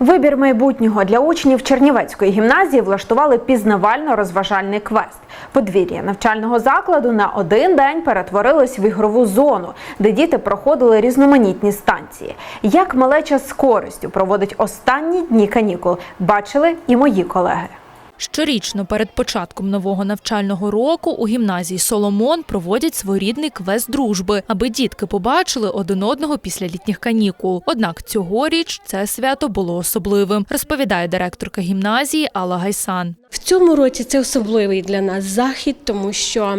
Вибір майбутнього для учнів Чернівецької гімназії влаштували пізнавально-розважальний квест. Подвір'я навчального закладу на один день перетворилось в ігрову зону, де діти проходили різноманітні станції. Як малеча з користю проводить останні дні канікул, бачили і мої колеги. Щорічно перед початком нового навчального року у гімназії Соломон проводять своєрідний квест дружби, аби дітки побачили один одного після літніх канікул. Однак цьогоріч це свято було особливим, розповідає директорка гімназії Алла Гайсан. В цьому році це особливий для нас захід, тому що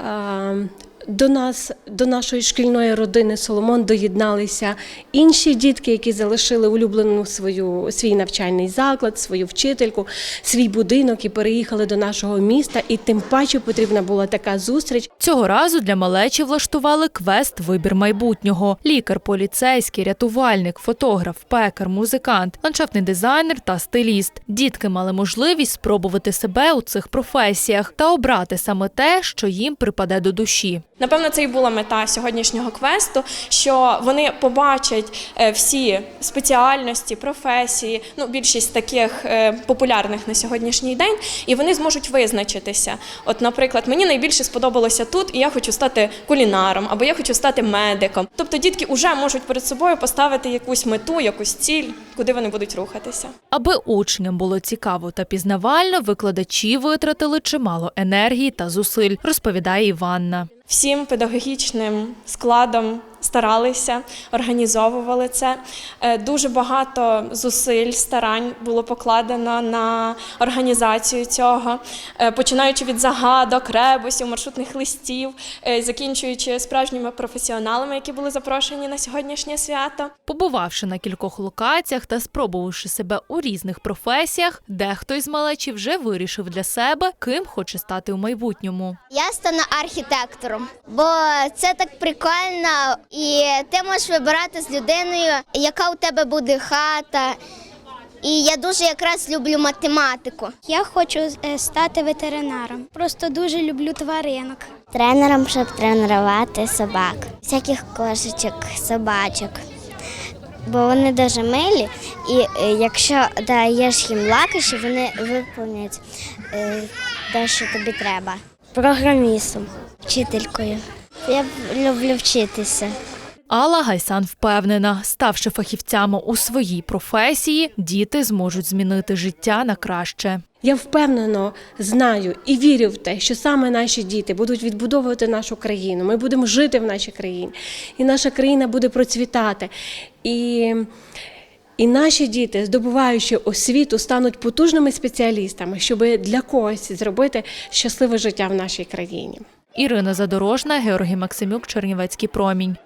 е, до нас, до нашої шкільної родини Соломон доєдналися інші дітки, які залишили улюблену свою свій навчальний заклад, свою вчительку, свій будинок і переїхали до нашого міста. І тим паче потрібна була така зустріч. Цього разу для малечі влаштували квест Вибір майбутнього. Лікар, поліцейський, рятувальник, фотограф, пекар, музикант, ландшафтний дизайнер та стиліст. Дітки мали можливість спробувати себе у цих професіях та обрати саме те, що їм припаде до душі. Напевно, це і була мета сьогоднішнього квесту, що вони побачать е, всі спеціальності, професії, ну більшість таких е, популярних на сьогоднішній день, і вони зможуть визначитися. От, наприклад, мені найбільше сподобалося тут, і я хочу стати кулінаром, або я хочу стати медиком. Тобто дітки вже можуть перед собою поставити якусь мету, якусь ціль, куди вони будуть рухатися. Аби учням було цікаво та пізнавально, викладачі витратили чимало енергії та зусиль, розповідає Іванна. Всім педагогічним складом старалися, організовували це. Е, Дуже багато зусиль, старань було покладено на організацію цього, Е, починаючи від загадок, ребусів, маршрутних листів, е, закінчуючи справжніми професіоналами, які були запрошені на сьогоднішнє свято. Побувавши на кількох локаціях та спробувавши себе у різних професіях, дехто із малечі вже вирішив для себе, ким хоче стати у майбутньому. Я стану архітектором, бо це так прикольно, і ти можеш вибирати з людиною, яка у тебе буде хата. І я дуже якраз люблю математику. Я хочу е, стати ветеринаром. Просто дуже люблю тваринок. Тренером, щоб тренувати собак, всяких кошечок, собачок. Бо вони дуже милі, і е, якщо даєш їм лакощі, вони виповнять е, те, що тобі треба. Програмістом, вчителькою. Я люблю вчитися. Алла Гайсан впевнена, ставши фахівцями у своїй професії, діти зможуть змінити життя на краще. Я впевнено знаю і вірю в те, що саме наші діти будуть відбудовувати нашу країну. Ми будемо жити в нашій країні, і наша країна буде процвітати. І, і наші діти, здобуваючи освіту, стануть потужними спеціалістами, щоб для когось зробити щасливе життя в нашій країні. Ірина Задорожна, Георгій Максимюк, Чернівецький промінь.